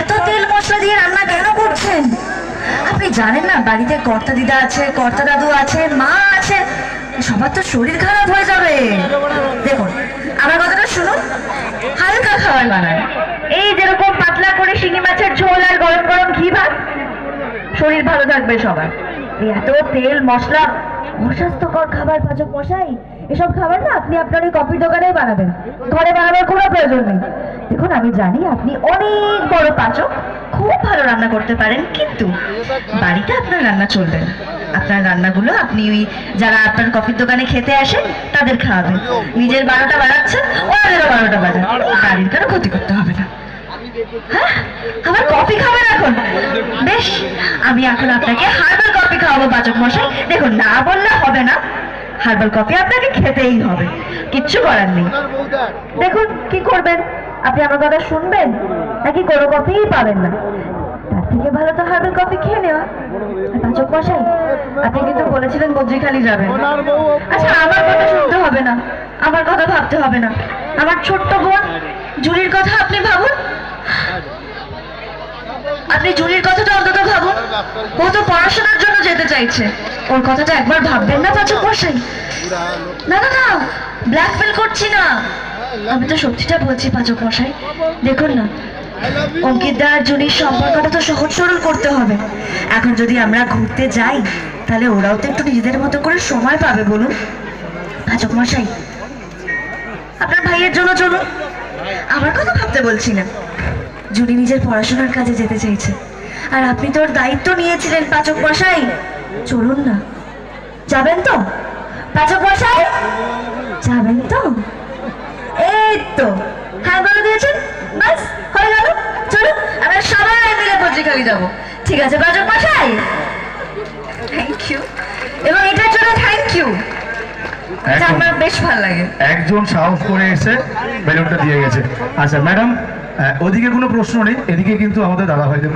এত তেল মশলা দিয়ে রান্না কেন করছেন? আপনি জানেন না, বাড়িতে কর্তা দিদা আছে, কর্তা দাদু আছে, মা আছে, সবার তো শরীর খারাপ হয়ে যাবে। দেখুন, আমার কথাটা শুনুন। হালকা খাবার বানান। এই যেরকম পাতলা করে শিঙি মাছের ঝোল আর গরম গরম ঘি ভাত, শরীর ভালো থাকবে সবার। এত তেল মশলা, অস্বাস্থ্যকর খাবার পাচক মশাই। এসব খাবার না আপনি আপনার ওই কফির দোকানেই বানাবেন। ঘরে বানাবার কোনো প্রয়োজন নেই। দেখুন, আমি জানি আপনি অনেক বড় পাচক, খুব ভালো রান্না করতে পারেন, কিন্তু বাড়িতে আপনার রান্না চলবে না। আপনার রান্নাগুলো আপনি ওই যারা আপনার কফির দোকানে খেতে আসেন, তাদের খাওয়াবেন। নিজের বারোটা বাড়াচ্ছেন ওনাদেরও বারোটা বাজান বাড়ির কারও ক্ষতি করতে হবে না। হ্যাঁ? আমার কফি খাবেন এখন? বেশ, আমি এখন আপনাকে হার্বাল কফি খাওয়াবো বাচক মশাই। দেখুন, না বললে হবে না। হার্বাল কফি আপনাকে খেতেই হবে। কিচ্ছু করার নেই। দেখুন, কি করবেন? আপনি আমার কথা শুনবেন? নাকি কোনো কফিই পাবেন না? তার থেকে ভালো তো হার্বাল কফি খেয়ে নেওয়া। বাচক মশাই, আপনি কিন্তু বলেছিলেন মজুরিখালি যাবেন আচ্ছা আমার কথা শুনতে হবে না। আমার কথা ভাবতে হবে না। আমার ছোট্ট বোন জুলির কথা আপনি ভাবুন? আপনি জুলির কথাটা অন্তত ও তো পড়াশোনার জন্য যেতে চাইছে। ওর কথাটা একবার ভাববেন না, পাচক মশাই। না না না ব্ল্যাকমেল করছি না। আমি তো সত্যিটা বলছি, পাচক মশাই। দেখুন না অঙ্কিতদা আর জুনির সম্পর্কটা তো সহজ সরল করতে হবে। এখন যদি আমরা ঘুরতে যাই, তাহলে ওরাও তো একটু নিজেদের মতো করে সময় পাবে, বলুন। পাচক মশাই, আপনার ভাইয়ের জন্য চলুন। আমার কথা ভাবতে বলছি না। জুনি নিজের পড়াশোনার কাজে যেতে চাইছে। আর আপনি তো ওর দায়িত্ব নিয়েছিলেন পাচক মশাই। চলুন না। যাবেন তো? পাচক মশাই? যাবেন তো? এই তো। হ্যাঁ বলে দিয়েছেন? বাস হয়ে গেল। চলুন আমরা সবাই মিলে পত্রিকালি যাব। ঠিক আছে পাচক মশাই? থ্যাংক ইউ এবং এটার জন্য থ্যাংক ইউ। আমার বেশ ভালো লাগে। একজন সাহস করে এসে বেলুনটা দিয়ে গেছে। আচ্ছা ম্যাডাম ওদিকে কোনো প্রশ্ন নেই এদিকে কিন্তু আমাদের দাদা ভাইদের